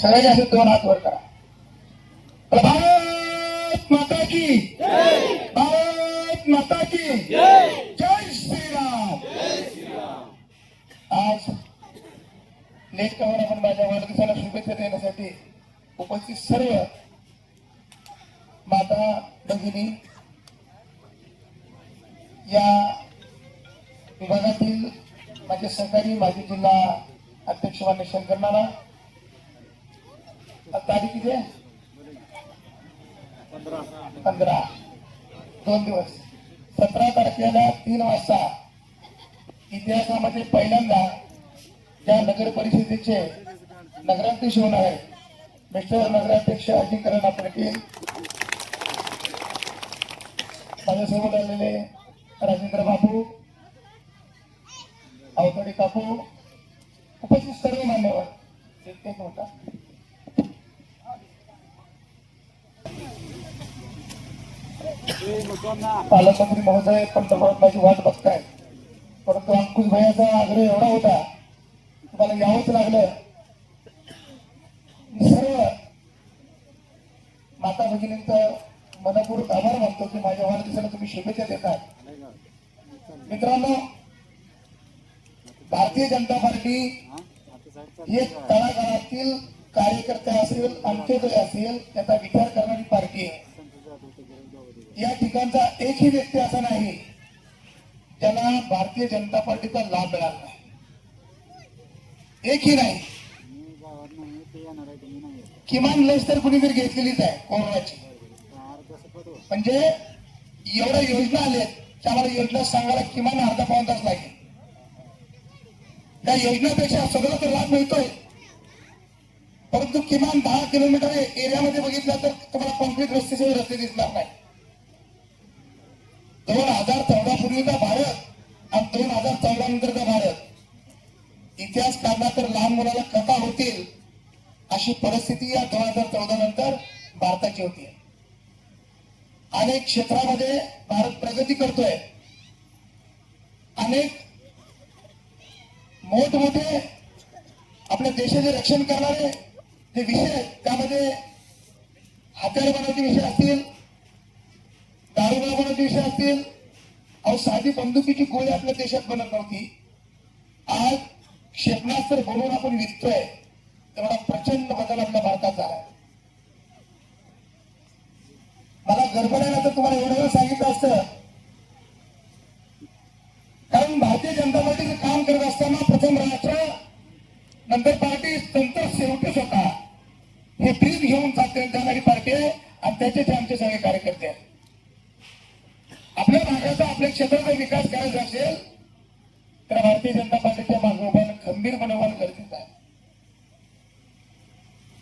सगळ्यांनी असे दोन हात वर करा. भारत माता की भारत माता की जय. श्रीराम. आज नेट कवर आपण माझ्या वाढदिवसाला शुभेच्छा देण्यासाठी उपस्थित सर्व माता भगिनी या विभागातील माझे सहकारी माजी जिल्हा अध्यक्ष मान्य शंकर नाना तारीख किती आहे? पंधरा. दोन दिवस. सतरा तारखेला तीन वाजता इतिहासामध्ये पहिल्यांदा त्या नगर परिषदेचे नगराध्यक्ष होणार आहे मिस्टर नगराध्यक्ष अधिकरण पाटील. माझ्यासोबत आलेले राजेंद्र बापू अवतडे कापू उपस्थित सर्व मान्यवर. एक एक पालकमंत्री महोदय पंतप्रधान माझी वाट बघताय. परंतु अंकुश भैयाचा आग्रह एवढा होता तुम्हाला यावंच लागलं. मी सर्व माता भगिनींचा मनपूर्वक आभार मानतो की माझ्या वाढदिवसाला तुम्ही शुभेच्छा देतात मित्रांनो भारतीय जनता पार्टी हे तळागाळातील कार्यकर्ते असेल अंत्योदय असेल त्याचा विचार करणारी पार्टी आहे. या ठिकाणचा एकही व्यक्ती असा नाही त्याला भारतीय जनता पार्टीचा लाभ मिळाला नाही. एकही नाही. किमान लस तर कुणीतरी घेतलेलीच आहे कोरोनाची. म्हणजे एवढ्या योजना आल्यात त्या मला योजना सांगायला किमान अर्धा पाऊन तास लागेल. त्या योजनापेक्षा सगळं तर लाभ मिळतोय. परंतु किमान दहा किलोमीटर एरियामध्ये बघितला तर तुम्हाला कॉन्क्रीट रस्ते रस्ते दिसणार नाही. दोन हजार चौदा पूर्वीचा भारत आणि दोन हजार चौदा नंतरचा भारत. इतिहास काढला तर लहान मुलाला कथा होतील अशी परिस्थिती या दोन हजार चौदा नंतर भारताची होती. अनेक क्षेत्रामध्ये भारत प्रगती करतोय. अनेक मोठमोठे आपल्या देशाचे रक्षण करणारे जे विषय त्यामध्ये हत्यार विषय असतील दारुगोळा देश असतील अहो साधी बंदुकीची गोळी आपल्या देशात बनत नव्हती. आज क्षेपणास्त्र बनवून आपण विकतोय. तेवढा प्रचंड बदल आपल्या भारताचा आहे मला गडबडायला तर तुम्हाला एवढं सांगितलं असतं. कारण भारतीय जनता पार्टीचं काम करत असताना प्रथम राष्ट्र नंतर पार्टी नंतर शेवटी स्वतः. हे ब्रीज घेऊन जाते जाणारी पार्टी आहे. आणि त्याचे आमचे सगळे कार्यकर्ते आपल्या भागाचा आपल्या क्षेत्राचा विकास करायचा असेल तर भारतीय जनता पार्टीच्या मागोपान खंबीर खंबीरपणे गरजेचं आहे.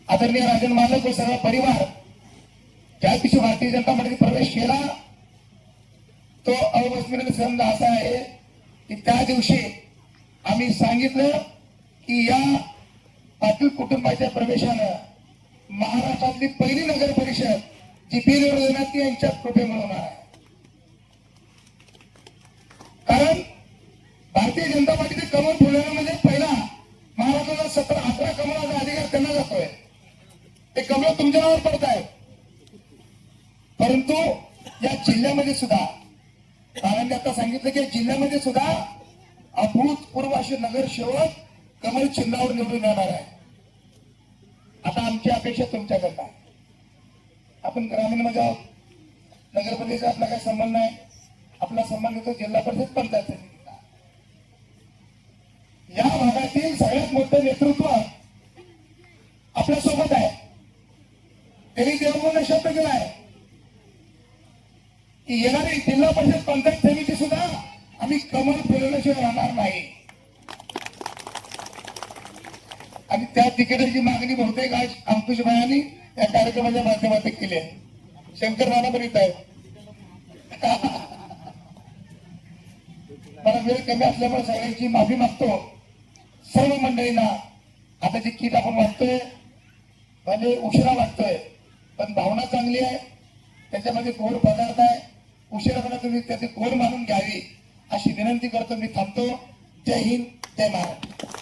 आदरणीय राजन मालक व सर्व परिवार ज्या दिवशी भारतीय जनता पार्टीत प्रवेश केला तो अविस्मरणीय संघ असा आहे की त्या दिवशी आम्ही सांगितलं की या पाटील कुटुंबाच्या प्रवेशानं महाराष्ट्रातली पहिली नगर परिषद जी बिनविरोधनात यांच्या कृपेमुळे होणार आहे. कारण भारतीय जनता पार्टीचे कमल फुलवणं म्हणजे पहिला महाराष्ट्राचा सतरा अठरा कमळाचा अधिकार त्यांना जातोय ते कमल तुमच्या नावावर पडत आहे परंतु या जिल्ह्यामध्ये सुद्धा कारण आता सांगितलं की जिल्ह्यामध्ये सुद्धा अभूतपूर्व असे नगरसेवक कमल चिन्हावर निवडून येणार आहे. आता आमची अपेक्षा तुमच्याकडनं आहे. आपण ग्रामीणमध्ये आहोत. नगरपालिकेचा आपला काही संबंध नाही. आपला संबंध येतो जिल्हा परिषद पंचायत समितीचा या भागातील सगळ्यात मोठं नेतृत्व आपल्यासोबत आहे. त्यांनी देवगुण शब्द केलाय की येणारी जिल्हा परिषद पंचायत समिती सुद्धा आम्ही कमल फिरवल्याशिवाय राहणार नाही. आणि त्या तिकिटाची मागणी बहुतेक आज अंकुश भायानी या कार्यक्रमाच्या माध्यमातून केली आहे. शंकर राणा पण येत आहे मला वेळ कमी असल्यामुळे सगळ्यांची माफी मागतो. सर्व मंडळींना आता जी किट आपण वाटतोय भले उशिरा वाटतोय पण भावना चांगली आहे त्याच्यामध्ये गोड पदार्थ आहे उशिरापणा तुम्ही त्याचे गोड मानून घ्यावी अशी विनंती करतो मी थांबतो. जय हिंद जय महाराष्ट्र